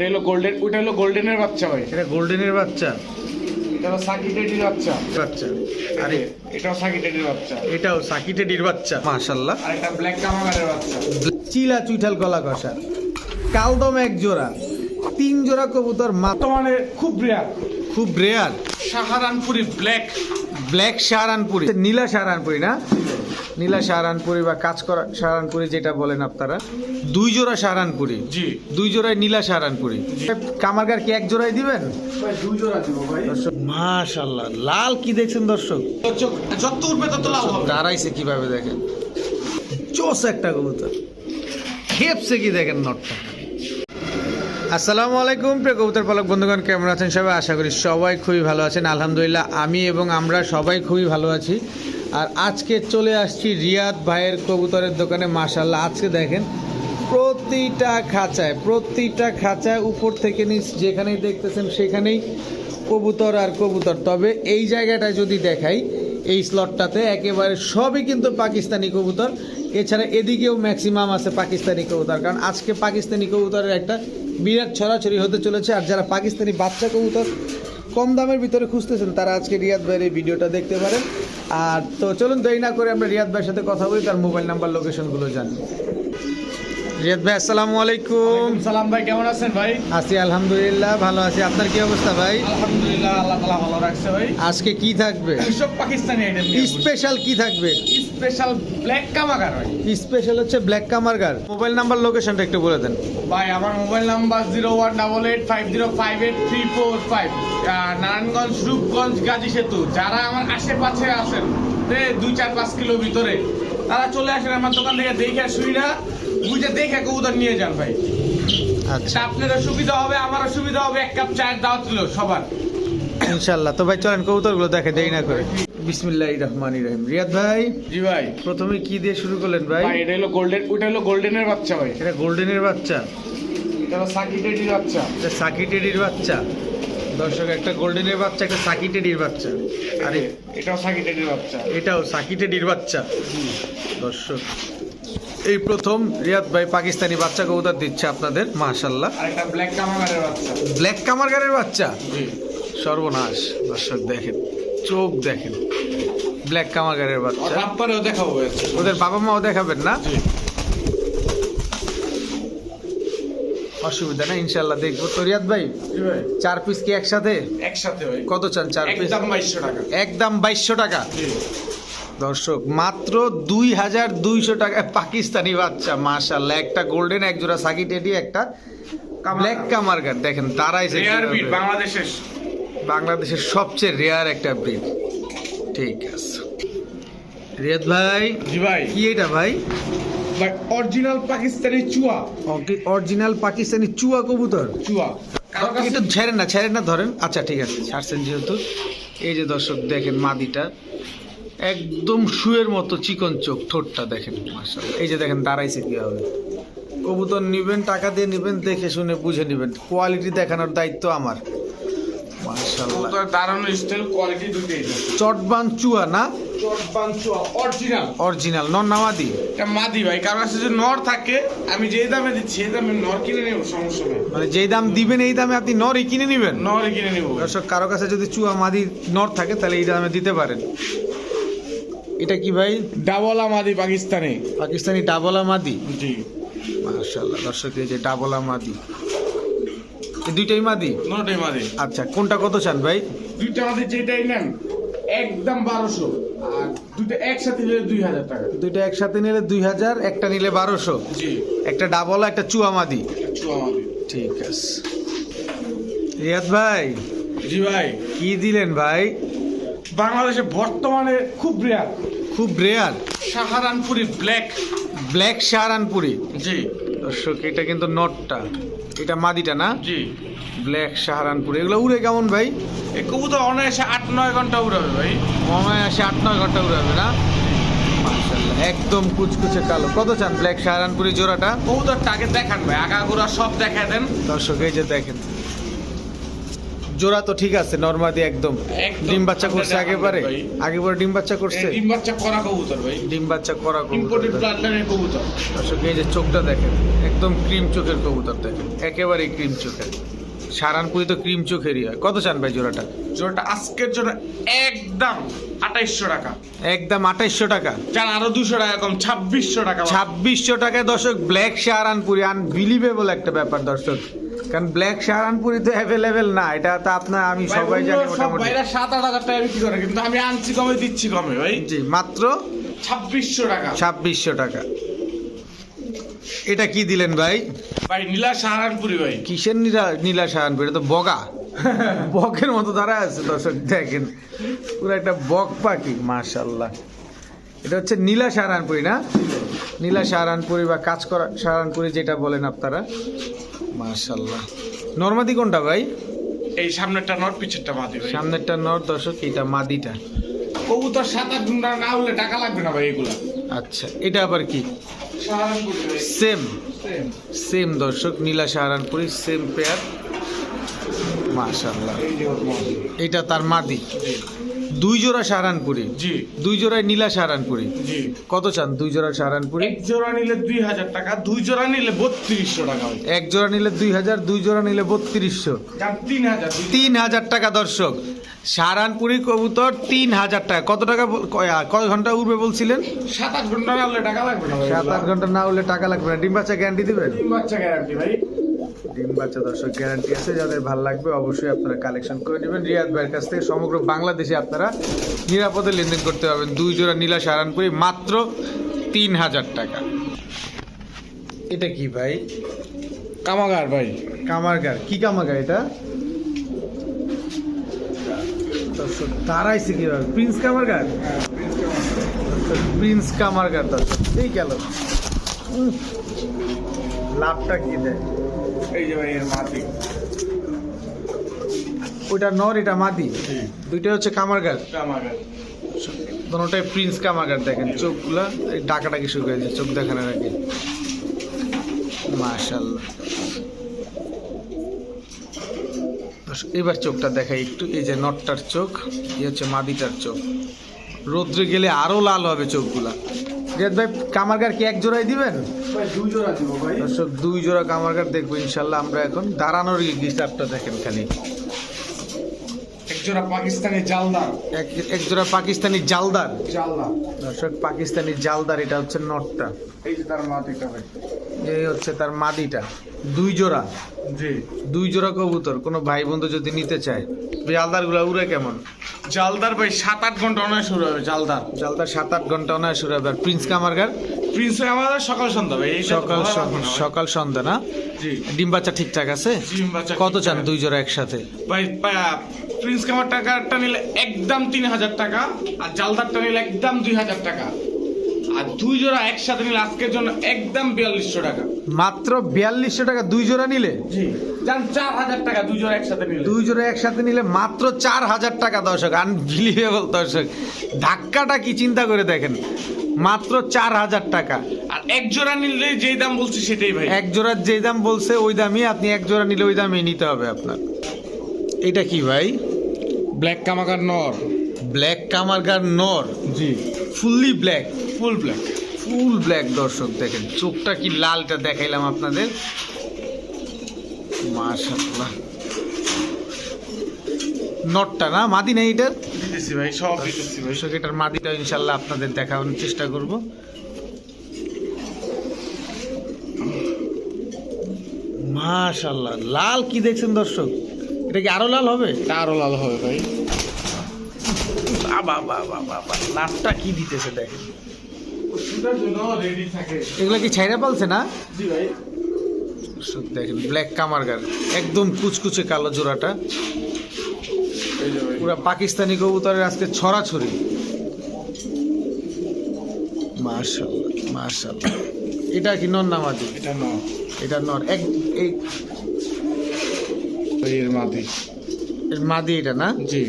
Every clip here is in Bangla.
এটা হলো গোল্ডেন ওটা হলো গোল্ডেনের বাচ্চা ভাই। এটা গোল্ডেনের বাচ্চা। এটা হলো সাকি টেডির বাচ্চা। বাচ্চা। আরে আরে এটাও সাকি বাচ্চা। এটাও সাকিটেডির বাচ্চা। আর একটা ব্ল্যাক কামাগারের বাচ্চা। চিলা চুইঠাল গলা কষা কালদম এক জোড়া। তিন জোড়া কবুতর বর্তমানে খুব রেয়ার খুব rare Saharanpuri black black Saharanpuri. নীলা শাহরানপুরি না? নীলা শাহরানপুরি বা কাজ করা শাহরানপুরি যেটা বলেন আপনারা দুই জোড়া শাহরানপুরি জি। দুই জোড়ায় নীলা শাহরানপুরি কামারগার কি এক জোড়ায় দিবেন? দুই জোড়া দিব ভাই। মাশাল্লাহ লাল কি দেখছেন দর্শক? যত উঠবে তত লাভ হবে। দাঁড়াইছে কীভাবে দেখেন? চোস একটা কবুতর। খেপছে কি দেখেন নটটা? আসসালামু আলাইকুম প্রিয় কবুতর পালক বন্ধুগণ কেমন আছেন সবাই? আশা করি সবাই খুবই ভালো আছেন। আলহামদুলিল্লাহ আমি এবং আমরা সবাই খুবই ভালো আছি। আর আজকে চলে আসছি রিয়াদ ভাইয়ের কবুতরের দোকানে মাশাল্লাহ আজকে দেখেন, প্রতিটা খাঁচায় প্রতিটা খাঁচায় উপর থেকে নিচ যেখানেই দেখতেছেন সেখানেই কবুতর আর কবুতর। তবে এই জায়গাটায় যদি দেখাই, এই স্লটটাতে একেবারে সবই কিন্তু পাকিস্তানি কবুতর। এছাড়া এদিকেও ম্যাক্সিমাম আছে পাকিস্তানি কবুতর, কারণ আজকে পাকিস্তানি কবুতরের একটা বিরাট ছড়াছড়ি হতে চলেছে। আর যারা পাকিস্তানি বাচ্চা কবুতর কম দামের ভিতরে খুঁজতেছেন, তারা আজকে রিয়াদ ভাইয়ের এই ভিডিওটা দেখতে পারেন। আর তো চলুন দেরি না করে আমরা রিয়াদ ভাইয়ের সাথে কথা বলি, তার মোবাইল নাম্বার, লোকেশনগুলো জানি। রিয়াদ ভাই আসসালামু আলাইকুম। সালাম ভাই কেমন আছেন ভাই? আছি আলহামদুলিল্লাহ ভালো আছি। আপনার কি অবস্থা ভাই? আলহামদুলিল্লাহ আল্লাহ তালা ভালো রাখছে ভাই। আজকে কি থাকবে? সব পাকিস্তানি আইটেম স্পেশাল কি থাকবে? স্পেশাল ব্ল্যাক কামাগার ভাই। স্পেশাল হচ্ছে ব্ল্যাক কামারগার মোবাইল নাম্বার লোকেশনটা একটু বলে দেন। ভাই আমার mobile number zero one double eight five zero five eight three four five. Narayanganj Rupganj Gazi সেতু। যারা আমার আশেপাশে আছেন দুই চার পাঁচ কিলো ভিতরে তারা চলে আসেন আমার দোকান থেকে দেখে সুবিধা বুঝে দেখে কবুতর নিয়ে যান ভাই। আচ্ছা। আপনারও সুবিধা হবে আমারও সুবিধা হবে এক কাপ চায়ের দাওয়াত দিল সবার। ইনশাল্লাহ তো ভাই চলেন কবুতরগুলো দেখে দেরি না করে। বিসমিল্লাহ রহমান রহিম। রিয়াদ ভাই জি ভাই। প্রথমে কি দিয়ে শুরু করলেন ভাই? ভাই এটা হলো গোল্ডেন ওটা হলো গোল্ডেনের বাচ্চা ভাই। এটা গোল্ডেনের বাচ্চা? এটা হলো সাকি টেডির বাচ্চা। এটা সাকি টেডির বাচ্চা? দর্শক একটা গোল্ডেনের বাচ্চা একটা সাকি টেডির বাচ্চা। আরে এটাও সাকি টেডির বাচ্চা। এটাও সাকি টেডির বাচ্চা। দর্শক এই প্রথম রিয়াদ ভাই পাকিস্তানি বাচ্চা কবুতর দিচ্ছে আপনাদের মাশাল্লাহ ব্ল্যাক কামাগারের বাচ্চা। ব্ল্যাক কামারগারের বাচ্চা? সর্বনাশ দর্শক দেখেন চোখ দেখেন ব্ল্যাক কামারগারের বাচ্চা। দেখাবো ওদের বাবা মাও দেখাবেন না? অসুবিধা না ইনশাল্লাহ দেখব। তো রিয়াদ ভাই ভাই। চার পিস কি একসাথে? একসাথে কত চান চার পিস একদম বাইশশো টাকা। একদম বাইশশো টাকা। দর্শক মাত্র দুই হাজার দুইশো টাকায় পাকিস্তানি বাচ্চা মাশাল্লাহ একটা গোল্ডেন এক জোড়া সাকি টেডি একটা ব্ল্যাক কামারগার দেখেন তারাই রেয়ার বাংলাদেশের। বাংলাদেশের সবচেয়ে রেয়ার একটা ব্রিড ঠিক আছে। রিয়াদ ভাই জি ভাই। কি এটা ভাই? ভাই অরিজিনাল পাকিস্তানি চুয়া। অরিজিনাল পাকিস্তানি চুয়া কবুতর? চুয়া। একটু ছেড়েন না ছেড়েন না ধরেন। আচ্ছা ঠিক আছে ছাড়ছেন যেহেতু। এই যে দর্শক দেখেন মাদিটা। একদম শুয়ের মতো চিকন চোখ ঠোঁটটা দেখেন। এই যে দেখেন দাঁড়াইছে কি হবে কবুতর নিবেন টাকা দিয়ে নিবেন দেখে শুনে বুঝে নিবেন। কোয়ালিটি দেখানোর দায়িত্ব আমার। চটবান চুয়া না? অরিজিনাল অরিজিনাল নন নামাদি মাদি? ভাই কাছে যদি নর থাকে আমি যে দামে দিচ্ছি সেই দামে নর কিনে নেব সমস্যা নেই। মানে যেই দাম দিবেন এই দামে আপনি নরই কিনে নিবেন? নরই কিনে নেব দর্শক কারও কাছে যদি চুয়া মাদি নর থাকে তাহলে এই দামে দিতে পারেন। এটা কি ভাই? ডাবলা মাদি পাকিস্তানি। পাকিস্তানি ডাবলা মাদি জি। মাশাআল্লাহ দর্শক এই যে ডাবলা মাদি এই দুইটাই মাদি? নটাই মাদি। আচ্ছা কোনটা কত চান ভাই? দুইটা মাদি যেটাই নেন একদম বারোশো। আর দুইটা একসাথে নিলে দুই হাজার টাকা। দুইটা একসাথে নিলে দুই হাজার একটা নিলে বারোশো। জি। একটা ডাবলা একটা চুয়া মাদি। এটা চুয়া মাদি। ঠিক আছে। রিয়াদ ভাই। জি ভাই। কি দিলেন ভাই? বাংলাদেশে বর্তমানে খুব রেয়ার খুব rare Saharanpuri black black Saharanpuri. জি। দর্শক এটা কিন্তু নটটা এটা মাদিটা না? জি। ব্ল্যাক শাহরানপুরি। এগুলো উড়ে কেমন ভাই? এই কবুতর অনায়াসে আট নয় ঘণ্টা উড়াবে ভাই। আসে আট নয় ঘণ্টা উড়াবে না? একদম কুচকুচে কালো। কত চান ব্ল্যাক শাহরানপুরি জোড়াটা? কবুতরটা আগে দেখান ভাই আগাগোড়া সব দেখা দেন। দর্শক এই যে দেখেন। জোড়া তো ঠিক আছে নর্মাদি একদম। ডিম বাচ্চা করছে 100 আগেবারে ভাই। আগেবারে ডিম বাচ্চা করছে? ডিম বাচ্চা করা কবুতর ভাই। ডিম বাচ্চা করা ইম্পোর্টেড ব্লাডলাইনের কবুতর। দর্শক এই যে চোখটা দেখেন একদম ক্রিম চোখের কবুতর দেখেন। একেবারে ক্রিম চোখের। সারানপুরি তো ক্রিম চোখেরই হয়। কত চান ভাই জোড়াটা? জোড়াটা আজকের জন্য একদম আঠাইশশো টাকা। একদম আঠাইশশো টাকা। চান আরও দুশো টাকা কম ছাব্বিশশো টাকা ছাব্বিশশো টাকায় দর্শক ব্ল্যাক শাহরানপুরি আনবিলিভেবল একটা ব্যাপার দর্শক। কারণ ব্ল্যাক শাহরানপুরি তো অ্যাভেলেবেল না এটা তো আপনার আমি সবাই জানি মোটামুটি। ভাইরা সাত আট হাজার টাকা বিক্রি করে কিন্তু আমি আনছি কমে দিচ্ছি কমে ভাই। জি মাত্র? ছাব্বিশশো টাকা। ছাব্বিশশো টাকা। এটা কি দিলেন ভাই? ভাই নীলা সাহারানপুরি ভাই। কিসের নীলা নীলা শাহরানপুরি এটা তো বগা। বকের মতো দাঁড়ায় আছে দর্শক দেখেন। পুরো একটা বক পাখি মাশাল্লাহ এটা হচ্ছে নীলা সাহারানপুরি না? নীলা। সাহারানপুরি বা কাজ করা সাহারানপুরি যেটা বলেন আপনারা। মাশাল্লাহ নর্মাদি কোনটা ভাই? এই সামনেরটা নট পিছেরটা মাদি ভাই। সামনেরটা নর দর্শক এটা মাদিটা। কবুতর সাত আট ঘণ্টা না হলে টাকা লাগবে না ভাই এগুলা। আচ্ছা এটা আবার কি? সেম সেম দর্শক নীলা সাহারানপুরি সেম পেয়ার মাশাল্লাহ। এটা তার মাদি। দুই জোড়া সাহারানপুরি। জি। দুই জোড়ায় নীলা সাহারানপুরি। জি। কত চান দুই জোড়া সাহারানপুরি? এক জোড়া নিলে দুই হাজার টাকা দুই জোড়া নিলে বত্রিশশো টাকা এক জোড়া নিলে দুই হাজার দুই জোড়া নিলে বত্রিশশো। তিন হাজার তিন হাজার টাকা দর্শক। সাহারানপুরি কবুতর তিন হাজার টাকা। কত টাকা কয় ঘণ্টা উঠবে বলছিলেন? সাত আট ঘণ্টা না হলে টাকা লাগবে না সাত আট ঘণ্টা না হলে টাকা লাগবে না। ডিম বাচ্চা গ্যারান্টি দিবেন? তিন বাচ্চা গ্যারান্টি ভাই। ডিম বাচ্চা দর্শক গ্যারান্টি আছে যাদের ভালো লাগবে অবশ্যই আপনারা কালেকশন করে নেবেন। রিয়াদ ভাইয়ের কাছ থেকে সমগ্র বাংলাদেশে আপনারা নিরাপদে লেনদেন করতে পারবেন। দুই জোড়া নীলা সাহারানপুরি মাত্র তিন হাজার টাকা। এটা কি ভাই? কামাগার ভাই। কামারগার কি কামাগার এটা? দর্শক দাঁড়াইছে কীভাবে? প্রিন্স কামারগার প্রিন্স কামারগার দর্শক এই গেল। লাভটা কি দেয়? এই যে ভাই এর মাটি। ওইটা নর এটা মাদি দুইটা হচ্ছে কামারগার কামাগার দোনোটাই প্রিন্স কামারগার দেখেন চোখগুলা এই ডাকাটাকি শুরু হয়েছে চোখ দেখানোর আগে। মাশাল্লাহ এবার চোখটা দেখাই একটু এই যে নটটার চোখ এই হচ্ছে মাদিটার চোখ। রোদ্রে গেলে আরও লাল হবে চোখগুলা। রিয়াদ ভাই কামারগার কি এক জোড়াই দিবেন? দুই জোড়া দিব ভাই। দুই জোড়া কামারগার দেখব ইনশাল্লাহ আমরা এখন। দাঁড়ানোর হিসাবটা দেখেন খালি। পাকিস্তানি জালদার। এক এক পাকিস্তানি জালদার? জালদার। দর্শক পাকিস্তানি জালদার এটা হচ্ছে নটটা। এই যে তার মাটিটা ভাই। এই হচ্ছে তার মাদিটা দুই জোড়া? জি। দুই জোড়া কবুতর কোনো ভাই বন্ধু যদি নিতে চায়। জালদারগুলা উড়ে কেমন? জালদার ভাই সাত আট ঘণ্টা অনায় শুরু হবে জালদার। জালদার সাত আট ঘণ্টা অনায় শুরু হবে আর প্রিন্স কামারগার? প্রিন্স আমাদের সকাল সন্ধ্যা ভাই সকাল। সকাল সন্ধ্যা না? জি। ডিম বাচ্চা ঠিকঠাক আছে? ডিম বাচ্চা কত চান দুই জোড়া একসাথে? ভাই প্রিন্স কামার টাকাটা নিলে একদম তিন হাজার টাকা আর জালদারটা নিলে একদম দুই হাজার টাকা। আর দুই জোড়া একসাথে নিলে আজকের জন্য একদম বিয়াল্লিশশো টাকা। মাত্র বিয়াল্লিশশো টাকা দুই জোড়া নিলে? যান চার হাজার টাকা দুই জোড়া একসাথে নিলে। দুই জোড়া একসাথে নিলে মাত্র চার হাজার টাকা দর্শক। আনবিলিভেবল দর্শক। ধাক্কাটা কি চিন্তা করে দেখেন? মাত্র চার হাজার টাকা। আর এক জোড়া নিলে যেই দাম বলছি সেটাই ভাই। এক জোড়ার যে দাম বলছে ওই দামই আপনি এক জোড়া নিলে ওই দামই নিতে হবে আপনার। এটা কি ভাই? ব্ল্যাক কামাকার নর। ব্ল্যাক কামারগার নর? জি। Fully black full black full black দর্শক দেখেন চোখটা কি লালটা দেখাইলাম আপনাদের? মাশাআল্লাহ। নটটা না? মাদি নেই এটার? দিতেছি ভাই সব দিতেছি ভাই। দর্শক এটার মাদিটা ইনশাল্লাহ আপনাদের দেখানোর চেষ্টা করব। মাশাল্লাহ লাল কি দেখছেন দর্শক? এটা কি আরও লাল হবে? আরও লাল হবে ভাই। বাবা বাবা বাবা লাভটা কি দিতেছে দেখেন। রেডি কি ছাইরা পালছে না? জি ভাই। দেখেন ব্ল্যাক কামারগার একদম কুচকুচে কালো জোড়াটা। পুরো পাকিস্তানি কবুতরের আজকে ছড়াছড়ি। মাশাল্লাহ মাশাল্লাহ এটা কি নন নামাজি এটা ন এটা নর। এক এই এর মাদি। এটা না? জি।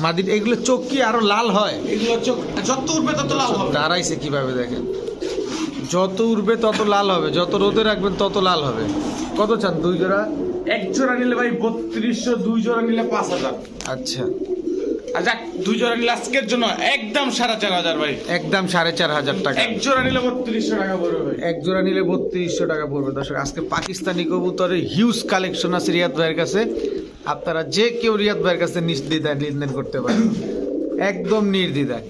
মাদি এগুলো চোখ কি আরও লাল হয়? এগুলো চোখ যত উঠবে তত লাল হবে। দাঁড়াইছে কীভাবে দেখেন? যত উঠবে তত লাল হবে যত রোদে রাখবেন তত লাল হবে। কত চান দুই জোড়া? এক জোড়া নিলে ভাই বত্রিশশো দুই জোড়া নিলে পাঁচ হাজার। আচ্ছা। যাক দুই জোড়া নিলে আজকের জন্য একদম সাড়ে চার হাজার ভাই। একদম সাড়ে চার হাজার টাকা। এক জোড়া নিলে বত্রিশশো টাকা পড়বে ভাই। এক জোড়া নিলে বত্রিশশো টাকা পড়বে। দর্শক আজকে পাকিস্তানি কবুতরের হিউজ কালেকশন আছে রিয়াদ ভাইয়ের কাছে। আপনারা যে কেউ রিয়াদ ভাইয়ের কাছে নির্দ্বিধায় লেনদেন করতে পারেন। একদম নির্দ্বিধায়।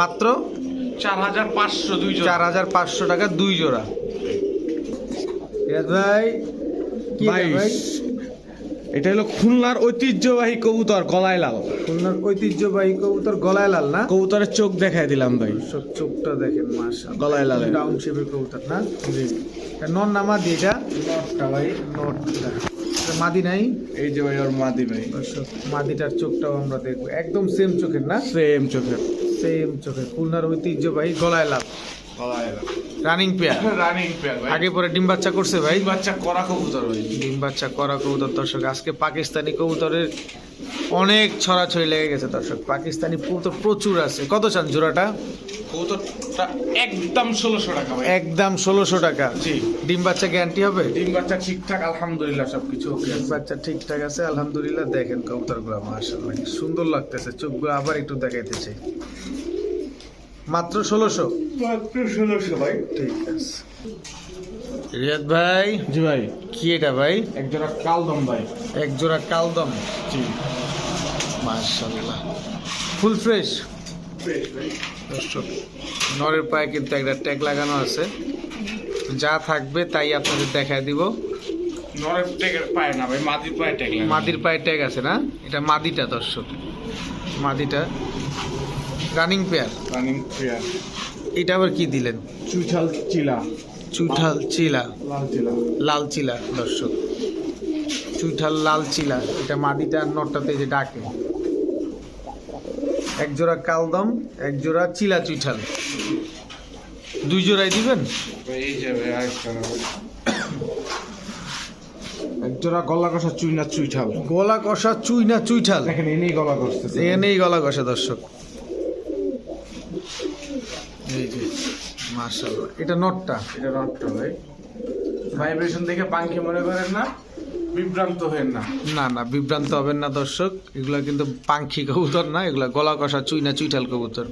মাত্র চার হাজার পাঁচশো দুই জোড়া। চার হাজার পাঁচশো টাকা দুই জোড়া। রিয়াদ ভাই কি ভাই? এটা হলো খুলনার ঐতিহ্যবাহী কবুতর গলায় লাল খুলনার ঐতিহ্যবাহী কবুতর গলায় লাল না? কবুতরের চোখ দেখাই দিলাম ভাই। সব চোখটা দেখেন মাশাআল্লাহ। গলায় লাল ডাউন শেপের কবুতর না? এটা নন নামা দিয়ে যা এটা ভাই নটটা এটা মাদি নাই? এই যে ভাই ওর মাদি ভাই। মাদিটার চোখটাও আমরা দেখব। একদম সেম চোখের না? সেম চোখের। সেম চোখের। খুলনার ঐতিহ্যবাহী গলায় লাল রানিং পেয়ার রানিং পেয়ার ভাই। আগে পরে ডিম বাচ্চা করছে ভাই। বাচ্চা করা কবুতর ভাই। ডিম বাচ্চা করা কবুতর দর্শক। আজকে পাকিস্তানি কবুতরের অনেক ছড়াছড়ি লেগে গেছে দর্শক। পাকিস্তানি কবুতর প্রচুর আছে। কত চান জোড়াটা? কবুতরটা একদম ষোলোশো টাকা ভাই। একদম ষোলোশো টাকা। জি। ডিম বাচ্চা গ্যারান্টি হবে? ডিম বাচ্চা ঠিকঠাক আলহামদুলিল্লাহ সবকিছু ওকে ডিম বাচ্চা ঠিকঠাক আছে আলহামদুলিল্লাহ। দেখেন কবুতরগুলো মাশাআল্লাহ কি সুন্দর লাগতেছে। চোখগুলো আবার একটু দেখাইতেছে। মাত্র ষোলোশো। মাত্র ষোলোশো ভাই। ঠিক আছে। রিয়াদ ভাই জি ভাই। কি এটা ভাই? এক জোড়া কালদম ভাই। এক জোড়া কালদম। জি। মাশাআল্লাহ। Full fresh. নরের পায়ে কিন্তু একটা ট্যাগ লাগানো আছে। যা থাকবে তাই আপনাদের দেখায় দিব। নরের টেকের পায় না ভাই মাদির পায়ে টেক লাগে মাদির পায়ে ট্যাগ আছে না? এটা মাদিটা দর্শক। মাদিটা। রানিং পেয়ার রানিং পেয়ার এটা আবার কি দিলেন? চুইঠাল চিলা। চুইঠাল চিলা। লাল চিলা। লাল চিলা দর্শক। চুইঠাল লাল চিলা এটা মাদিটা আর নটটাতে যে ডাকে। এক জোড়া কালদম এক জোড়া চিলা চুইঠাল দুই জোড়াই দিবেন। এক জোড়া গলা কষা চুইনা চুইঠাল। গলা কষা চুই না চুইঠাল। দেখেন এনেই গলা কষতেছে। এখানেই গলা কষা দর্শক এই যে মার্শাল্লাহ এটা নটটা। এটা রটটা ভাই। ভাইব্রেশন দেখে পাঙ্খি মনে করেন না বিভ্রান্ত হয়েন না। না না বিভ্রান্ত হবেন না দর্শক। এগুলা কিন্তু পাঙ্খি কবুতর না এগুলা গলা কষা চুই না চুইঠাল কবুতর।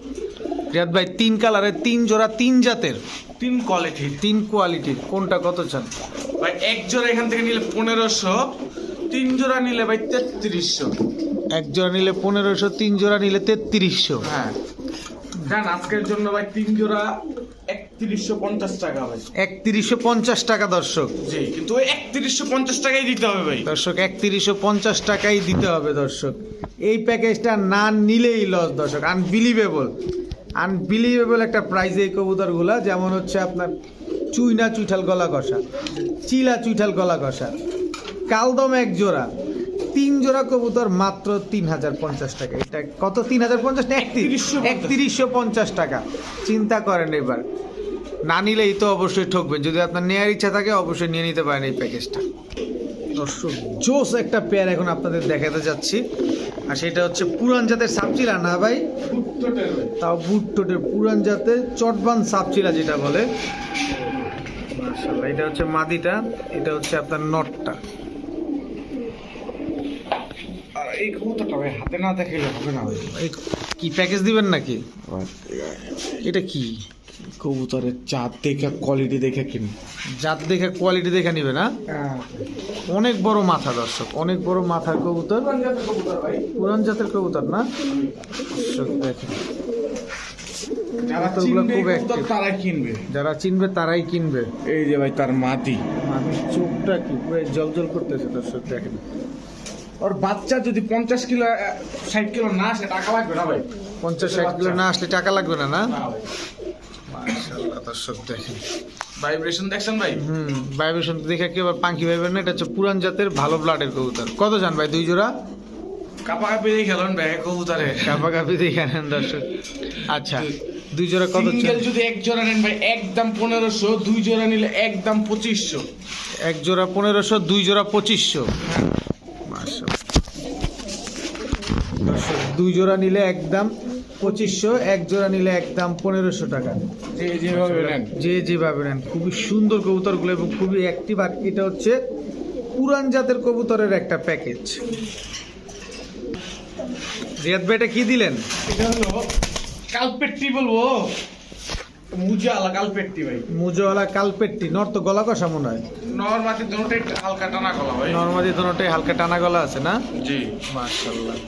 রিয়াদ ভাই তিন কালারের তিন জোড়া তিন জাতের। তিন কোয়ালিটির তিন কোয়ালিটির কোনটা কত চান? ভাই এক জোড়া এখান থেকে নিলে পনেরোশো তিন জোড়া নিলে ভাই তেত্রিশশো। এক জোড়া নিলে পনেরোশো তিন জোড়া নিলে তেত্রিশশো। হ্যাঁ। কারণ আজকের জন্য ভাই তিন জোড়া একত্রিশশো পঞ্চাশ টাকা ভাই। একত্রিশশো পঞ্চাশ টাকা দর্শক। জি কিন্তু ওই একত্রিশশো পঞ্চাশ টাকাই দিতে হবে ভাই। দর্শক একত্রিশশো পঞ্চাশ টাকাই দিতে হবে দর্শক। এই প্যাকেজটা না নিলেই লস দর্শক। আনবিলিভেবল আনবিলিভেবল একটা প্রাইস এই কবুতরগুলা। যেমন হচ্ছে আপনার চুইনা চুইঠাল গলা কষা চিলা চুইঠাল গলা কষা কালদম এক জোড়া তিন জোড়া কবুতর মাত্র তিন হাজার পঞ্চাশ টাকা। এটা কত? তিন হাজার পঞ্চাশ না একত্রিশ? 3150 একত্রিশশো পঞ্চাশ টাকা। চিন্তা করেন এবার। না নিলেই তো অবশ্যই ঠকবেন যদি আপনার নেওয়ার ইচ্ছা থাকে অবশ্যই নিয়ে নিতে পারেন এই প্যাকেজটা দর্শক জোস একটা পেয়ার এখন আপনাদের দেখাতে যাচ্ছি। আর সেটা হচ্ছে পুরান জাতের সাপচিলা না ভাই? তাও বুট টোটের পুরান জাতের চটবান সাপচিলা যেটা বলে। এটা হচ্ছে মাদিটা এটা হচ্ছে আপনার নটটা। আর এই কবুতরটা ভাই হাতে না দেখাইলে হবে না ভাই। এই কি প্যাকেজ দিবেন নাকি? এটা কি? কবুতরের চাঁদ দেখে কোয়ালিটি দেখে কিনি। জাত দেখে কোয়ালিটি দেখে নিবে না? অনেক বড় মাথা দর্শক। অনেক বড় মাথার কবুতর। পুরান জাতের কবুতর না? দর্শক দেখেন। কিনবে। যারা চিনবে তারাই কিনবে। এই যে ভাই তার মাটি। চোখটা কি পুরো জল জল করতেছে দর্শক দেখেন। ওর বাচ্চা যদি পঞ্চাশ কিলো ষাট কিলো না আসে টাকা লাগবে না ভাই? পঞ্চাশ ষাট কিলো না আসলে টাকা লাগবে না না? মাশাআল্লাহ দর্শক দেখেন। ভাইব্রেশন দেখছেন ভাই? হুম ভাইব্রেশন দেখে কি আবার পাখি ভাইবেন না এটা হচ্ছে পুরান জাতের ভালো ব্লাডের কবুতর। কত জান ভাই দুই জোড়া? কাপা কাপি দিয়ে খেলেন ভাই কবুতরে। কাপা কাপি দেখে নেন দর্শক। আচ্ছা দুই জোড়া কত সিঙ্গেল যদি এক জোড়া নেন ভাই একদম পনেরোশো দুই জোড়া নিলে একদম পঁচিশশো। এক জোড়া পনেরোশো দুই জোড়া পঁচিশশো। মাশাআল্লাহ। দুই জোড়া নিলে একদম পঁচিশশো এক জোড়া নিলে এক দাম পনেরোশো টাকা। যে যেভাবে নেন। যে যেভাবে নেন খুবই সুন্দর কবুতরগুলো এবং খুবই অ্যাক্টিভ আর এটা হচ্ছে পুরান জাতের কবুতরের একটা প্যাকেজ। রিয়াদ ভাই এটা কি দিলেন? এটা হলো কালপেট্টি বলব। কালপেট্টি ভাই। মুজোওয়ালা কালপেট্টি নর তো গলা কষা মনে হয়? নর্মালি দুটোই হালকা টানা গলা ভাই। নর্মালি দোনোটাই হালকা টানা গলা আছে না? জি।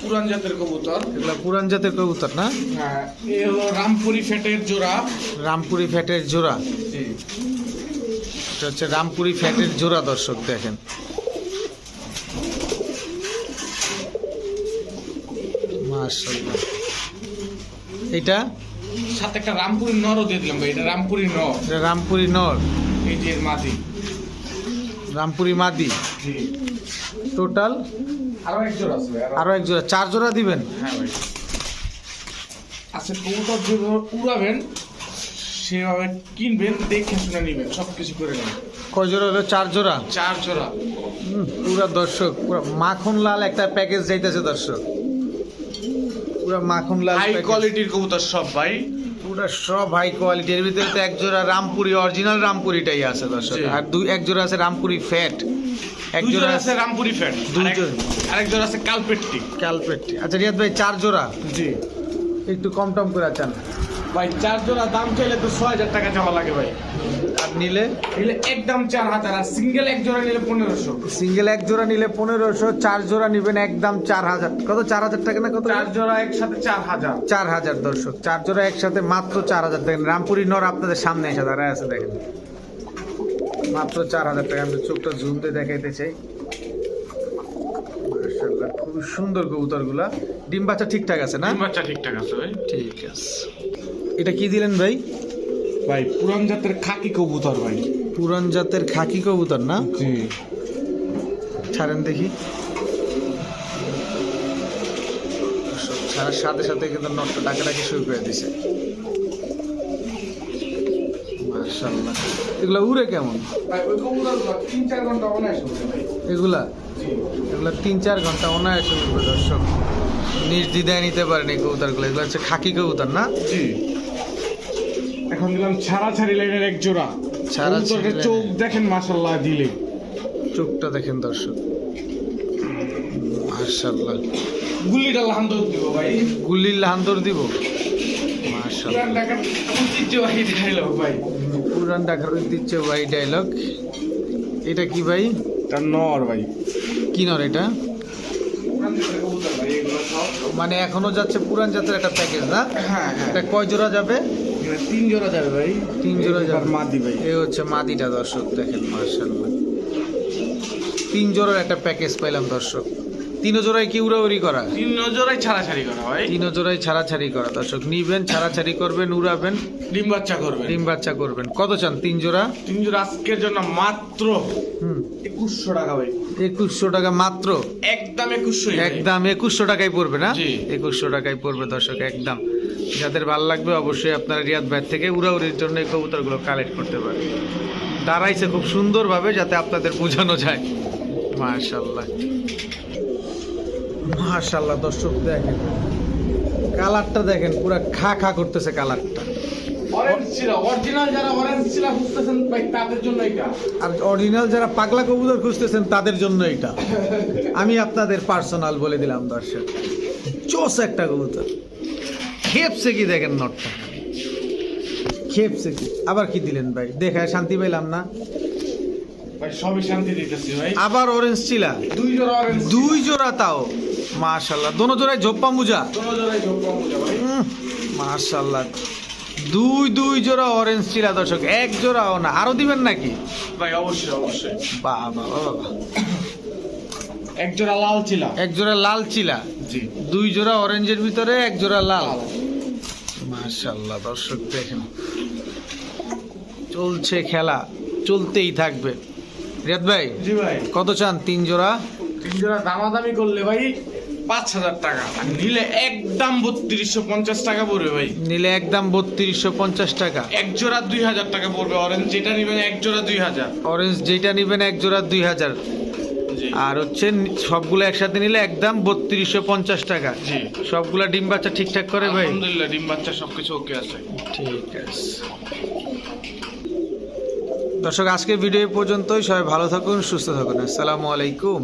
পুরান জাতের কবুতর। এগুলা পুরান জাতের কবুতর না? হ্যাঁ হলো রামপুরি ফেটের জোড়া। রামপুরি ফ্যাটের জোড়া। জি। এটা হচ্ছে রামপুরি ফ্যাটের জোড়া দর্শক দেখেন। মার্শাল্লাহ এটা? সাথে একটা রামপুরি নরও দিয়ে দিলাম ভাই এটা রামপুরি নর। এটা রামপুরি নর। এই যে মাঝি রামপুরি মাদি। জি। টোটাল আরও এক জোড়া আছে আরও এক জোড়া। চার জোড়া দিবেন? হ্যাঁ ভাই। আচ্ছা কবুতর যেভাবে উড়াবেন সেভাবে কিনবেন দেখে শুনে নিবেন সব কিছু করে নেবেন। কয় জোড়া হলো? চার জোড়া? চার জোড়া। পুরা দর্শক পুরা মাখন লাল একটা প্যাকেজ যাইতেছে দর্শক। পুরা মাখন লাল হাই কোয়ালিটির কবুতর সব ভাই। পুরা সব হাই কোয়ালিটির ভিতরে তো এক জোড়া রামপুরি অরিজিনাল রামপুরিটাই আছে দর্শক। আর দুই এক জোড়া আছে রামপুরি ফ্যাট এক জোড়া আছে রামপুরি ফ্যাট দুই জোড়া। আরেক জোড়া আছে কালপেট্টি। ক্যালপেট্টি আচ্ছা রিয়াদ ভাই চার জোড়া? জি। একটু কম টম করে চান। ভাই চার জোড়া দাম চাইলে তো ছয় হাজার টাকা জমা লাগে ভাই। আর নিলে? নিলে একদম চার হাজার আর সিঙ্গেল এক জোড়া নিলে পনেরোশো। সিঙ্গেল এক জোড়া নিলে পনেরোশো চার জোড়া নিবেন একদম চার হাজার। কত? চার হাজার টাকা না কত? চার জোড়া একসাথে চার হাজার। চার হাজার দর্শক চার জোড়া একসাথে মাত্র চার হাজার। দেখেন রামপুরি নর আপনাদের সামনে এসে দাঁড়ায় আছে দেখেন। মাত্র চার হাজার টাকা। আমি চোখটা জুম দিয়ে দেখাইতে চাই। খুবই সুন্দর কবুতরগুলা ডিম বাচ্চা ঠিকঠাক আছে না? বাচ্চা ঠিকঠাক আছে ভাই। ঠিক আছে। এটা কি দিলেন ভাই? ভাই পুরান জাতের খাকি কবুতর ভাই। পুরান জাতের খাকি কবুতর না? জি। ছাড়েন দেখি। ছাড়ার সাথে সাথে কিন্তু নটটা ডাকাডাকি শুরু করে দিছে। মাশাআল্লাহ। এগুলা উড়ে কেমন? এগুলা? এগুলা তিন চার ঘণ্টা অনায়াসে উঠবে দর্শক। নির্দ্বিধায় নিতে পারেন এই কবুতরগুলো। এগুলো হচ্ছে খাকি কবুতর না? জি। এখন দিলাম ছাড়া ছাড়ি লাইনের এক জোড়া। কবুতরের চোখ দেখেন মাশাল্লাহ দিলে। চোখটা দেখেন দর্শক। মার্শাল্লাহ গুলিটা লাহান দিব ভাই। গুলির লাহান্দর দিব? ঢাকার ঐতিহ্যবাহী ডায়লগ ভাই। পুরান ঢাকার ঐতিহ্য ভাই ডায়লগ এটা কি ভাই? তার নর ভাই। কি নর এটা? মানে এখনও যাচ্ছে পুরান জাতের একটা প্যাকেজ না? হ্যাঁ হ্যাঁ। এটা কয় জোড়া যাবে? তিন জোড়া যাবে ভাই। তিন জোড়া যাবে। মাদি ভাই। এই হচ্ছে মাদিটা দর্শক দেখেন মার্শাল্লাহ তিন জোড়ার একটা প্যাকেজ পাইলাম দর্শক। তিন জোড়ায় কি উড়াউড়ি করা? তিন জোড়াই ছাড়াছাড়ি করা ভাই। তিন জোড়ায় ছাড়াছাড়ি করা দর্শক। নিবেন ছাড়াছাড়ি করবেন উড়াবেন। ডিম বাচ্চা করবে ডিম বাচ্চা করবেন। কত চান তিন জোড়া? তিন জোড়া আজকের জন্য মাত্র হুম। একুশশো টাকা ভাই। একুশশো টাকা মাত্র? একদম একুশশো একদম একুশশো টাকায় পড়বে না? একুশশো টাকায় পড়বে দর্শক একদম। যাদের ভালো লাগবে অবশ্যই আপনারা রিয়াদ ভাই থেকে উড়াউড়ির জন্য এই কবুতরগুলো কালেক্ট করতে পারেন। দাঁড়াইছে খুব সুন্দরভাবে যাতে আপনাদের বোঝানো যায়। মাশাল্লাহ মাশাল্লাহ দর্শক দেখেন। কালারটা দেখেন পুরো খা খা করতেছে কালারটা। আর অরিজিনাল যারা পাগলা কবুতর খুঁজতেছেন তাদের জন্য এটা। আমি আপনাদের পার্সোনাল বলে দিলাম দর্শক। চোস একটা কবুতর। খেপসে কি দেখেন নটটা? খেপসে কি? আবার কি দিলেন ভাই? দেখায় শান্তি পেলাম না। সবই শান্তি দিতেছি ভাই। আবার অরেঞ্জ চিলা দুই জোড়া অরেঞ্জ দুই জোড়া তাও। মাশাল্লাহ। দোনো জোড়ায় ঝোপ্পা মুজা দোনো ভাই। মাশাল্লাহ। দুই দুই জোড়া অরেঞ্জ চিলা দর্শক। এক জোড়াও না। আরও দিবেন নাকি? ভাই অবশ্যই অবশ্যই। বাহ বাহ বাহ, বাহ। এক জোড়া লাল ছিল। এক জোড়া লাল চিলা জি। দুই জোড়া অরেঞ্জের ভিতরে এক জোড়া লাল। মাশাল্লাহ দর্শক দেখেন। চলছে খেলা চলতেই থাকবে। রিয়াদ ভাই জি ভাই। কত চান তিন জোড়া? তিন জোড়া দামাদামি করলে ভাই পাঁচ হাজার টাকা। আর নিলে একদম বত্রিশশো পঞ্চাশ টাকা পড়বে ভাই। নিলে একদম বত্রিশশো পঞ্চাশ টাকা। এক জোড়া দুই হাজার টাকা পড়বে। অরেঞ্জ যেটা নিবেন এক জোড়া দুই হাজার। অরেঞ্জ যেটা নিবেন এক জোড়া দুই হাজার। আর হচ্ছে সবগুলো একসাথে নিলে একদম বত্রিশশো পঞ্চাশ টাকা। সবগুলা ডিম বাচ্চা ঠিকঠাক করে ভাই? আলহামদুলিল্লাহ ডিম বাচ্চা সবকিছু ওকে আছে। ঠিক আছে। দর্শক আজকের ভিডিও পর্যন্তই। সবাই ভালো থাকুন সুস্থ থাকুন। আসসালামু আলাইকুম।